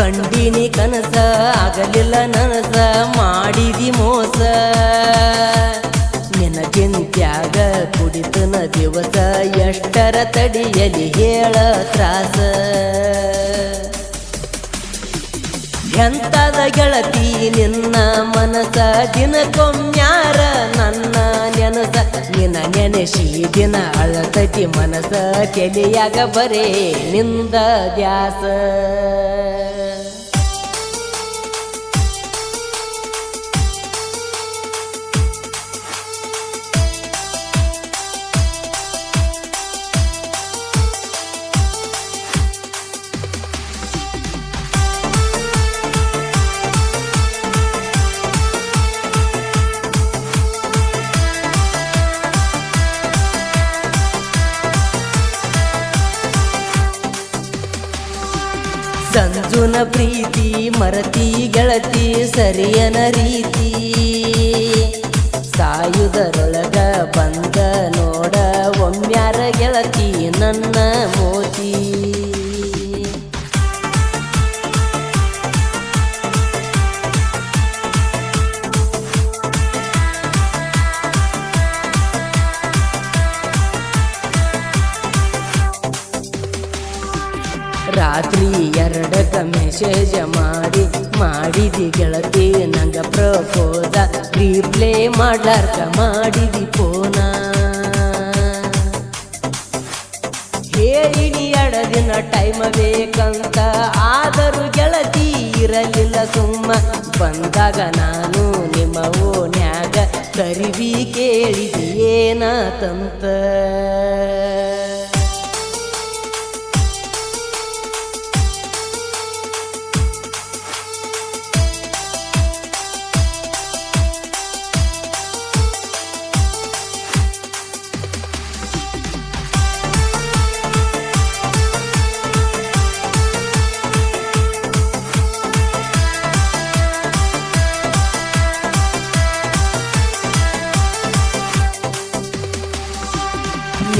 ಕಂಡಿನಿ ಕನಸ, ಆಗಲಿಲ್ಲ ನನಸ, ಮಾಡಿದಿ ಮೋಸ. ನಿನ ಚಿಂತ್ಯಾಗ ಕುಡಿತನ ದಿವಸ, ಎಷ್ಟರ ತಡಿಯಲಿ ಹೇಳ ತ್ರಾಸ. ಎಂತದ ಗೆಳತಿ ನಿನ್ನ ಮನಸ, ದಿನಕ್ಕೊಮ್ಯಾರ ನನ್ನ ನೆನಸ. ನಿನ್ನ ನೆನೆಸಿ ದಿನ ಅಳತತಿ ಮನಸ ತೆಲಿಯಾಗ ಬರೇ ನಿಂದ ದ್ಯಾಸ. ಪ್ರೀತಿ ಮರತಿ ಗೆಳತಿ ಸರಿಯನ ರೀತಿ. ಸಾಯುದರೊಳಗ ಬಂದ ನೋಡ ಮೆಸೇಜ್ ಮಾಡಿ ಮಾಡಿದಿ ಗೆಳತಿ, ನಂಗ ಪ್ರಪೋದ ರೀಪ್ಲೇ ಮಾಡ್ಲಾರ್ಕ ಮಾಡಿದಿ ಫೋನ ಹೇಳಿನಿ ಎಡದಿನ ದಿನ ಟೈಮ್ ಬೇಕಂತ, ಆದರೂ ಗೆಳತಿ ಇರಲಿಲ್ಲ ಸುಮ್ಮ. ಬಂದಾಗ ನಾನು ನಿಮ್ಮ ಓನ್ಯಾಗ ಕರಿವಿ ಕೇಳಿದಿ ಏನಾತಂತ.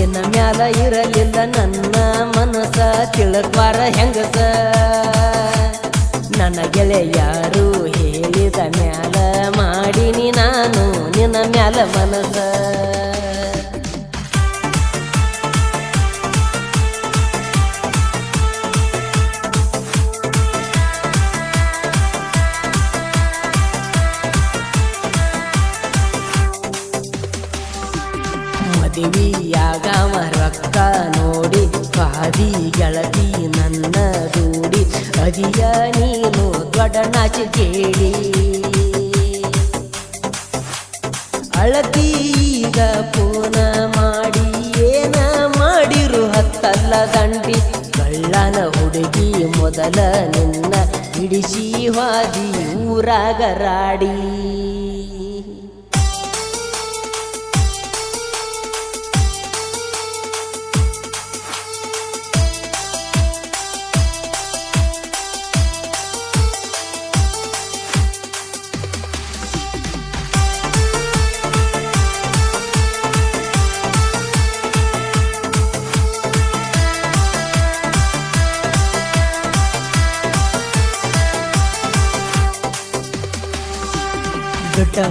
ನಿನ್ನ ಮ್ಯಾಲ ಇರಲಿಲ್ಲ ನನ್ನ ಮನಸ ತಿಳಕ್ವಾರ ಹೆಂಗಸ? ನನ್ನ ಗೆಳೆಯಾರು ಮದುವೆಯಾಗವ ರೊಕ್ಕ ನೋಡಿ ಪಾದಿ ಗೆಳತಿ ನನ್ನ ದೂಡಿ ಅದಿಯ ನೀನು ದೊಡ್ಡ ನಾಚಿ ಕೇಳಿ. ಈಗ ಪೂನ ಮಾಡಿ, ಏನ ಮಾಡಿರು ಹತ್ತಲ್ಲ ದಂಡಿ. ಕಳ್ಳನ ಹುಡುಗಿ ಮೊದಲ ನಿನ್ನ ಹಿಡಿಸಿ ಹಾದಿ ಊರಾಗ ರಾಡಿ.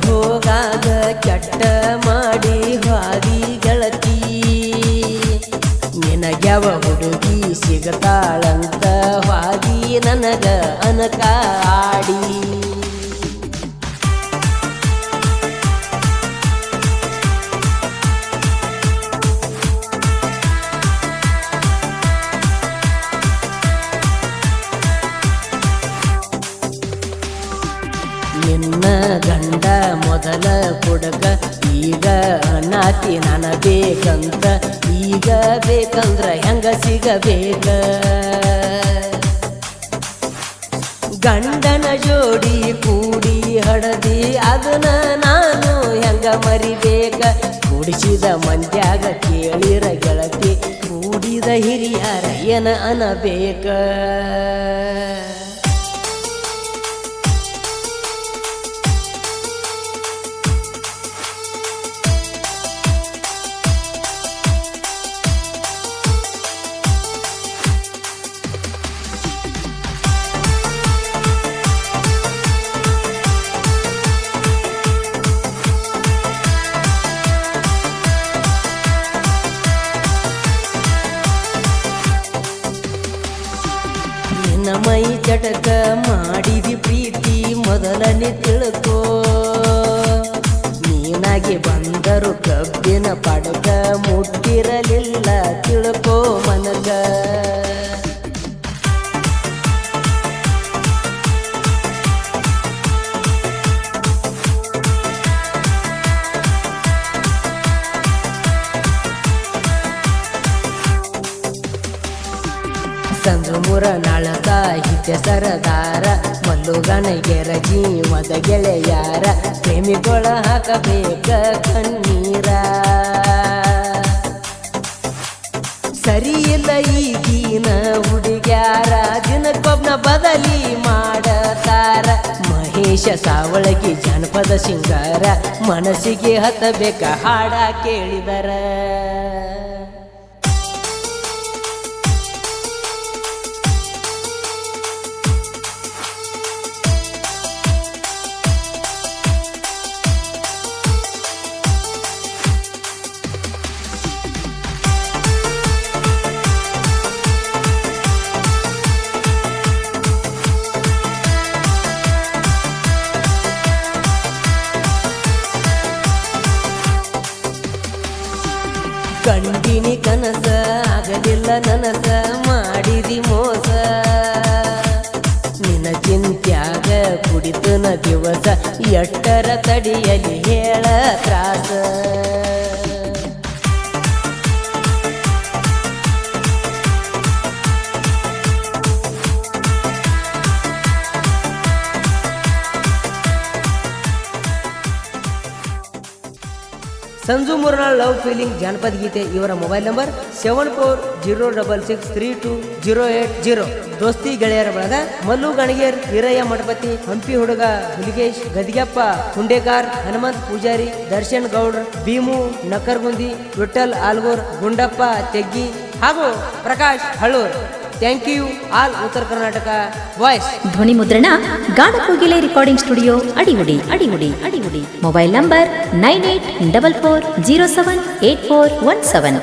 ಹೋಗಾಗ ಕೆಟ್ಟ ಮಾಡಿ ಹಾದಿ ಗೆಳತಿ. ನಿನಗ್ಯಾವ ಹುಡುಗಿ ಸಿಗತಾಳಂತ ಹಾದಿ ನನಗ ಅನಕ ಆಡಿ ನಾತಿ ನನ ಬೇಕಂತ ಈಗ ಬೇಕಂದ್ರ ಹೆಂಗ ಸಿಗಬೇಕ? ಗಂಡನ ಜೋಡಿ ಕೂಡಿ ಹಡದಿ, ಅದನ್ನ ನಾನು ಹೆಂಗ ಮರಿಬೇಕ? ಕುಡಿಸಿದ ಮಂದ್ಯಾಗ ಕೇಳಿರ ಗೆಳತಿ, ಕೂಡಿದ ಹಿರಿಯರ ಏನ ಅನಬೇಕ? ನೀ ಚಟಕ ಮಾಡಿದಿ ಪ್ರೀತಿ ಮೊದಲನೇ ತಿಳ್ಕೋ. ನೀನಾಗೆ ಬಂದರು ಕಬ್ಬಿನ ಪಡಕ ಮುಟ್ಟಿರಲಿಲ್ಲ ಸಂಜು ಮುರ ನಾಳ ಸಾಹಿತ್ಯ ಸರದಾರ ಮಲ್ಲುಗಣಗೆರ ಜೀವದ ಗೆಳೆಯಾರ, ಪ್ರೇಮಿಗಳ ಹಾಕಬೇಕ ಕಣ್ಣೀರ. ಸರಿ ಇಲ್ಲ ಈಗಿನ ಹುಡುಗ್ಯಾರ, ದಿನಕ್ಕೊಬ್ನ ಬದಲಿ ಮಾಡತಾರ. ಮಹೇಶ ಸಾವಳಗಿ ಜನಪದ ಸಿಂಗಾರ, ಮನಸ್ಸಿಗೆ ಹತ್ತಬೇಕ ಹಾಡ ಕೇಳಿದರ. ಮಾಡಿದಿ ಮೋಸ. ನಿನ್ನ ಚಿಂತ್ಯಾಗ ಕುಡಿತನ ದಿವಸ ಎಟ್ಟರ ತಡಿಯಲಿ ಹೇಳ ತ್ರಾಸ. ಸಂಜು ಮುರ್ನಾಳ್ ಲವ್ ಫೀಲಿಂಗ್ ಜಾನಪದ ಗೀತೆ, ಇವರ mobile number seven four zero double six three two zero eight zero. ದೋಸ್ತಿ ಗೆಳೆಯರ ಬಳಗ ಮಲ್ಲು ಗಣಗೇರ್, ಹಿರಯ್ಯ ಮಠಪತಿ, ಹಂಪಿ ಹುಡುಗ ಹುಲಿಗೇಶ್, ಗದಿಗಪ್ಪ, ಹುಂಡೇಕಾರ್, ಹನುಮಂತ್ ಪೂಜಾರಿ, ದರ್ಶನ್ ಗೌಡ್ರ, ಭೀಮು, ನಕರ್ಗುಂದಿ ವಿಠಲ್ ಆಲ್ಗೂರ್, ಗುಂಡಪ್ಪ ತೆಗ್ಗಿ ಹಾಗೂ Prakash Hallur. Thank you all Uttara Karnataka voice ಧ್ವನಿ ಮುದ್ರಣ ಗಾಡಕೋಗಿಲೆ recording studio Adigudi Adigudi Adigudi. Mobile number nine eight double four zero seven eight four one seven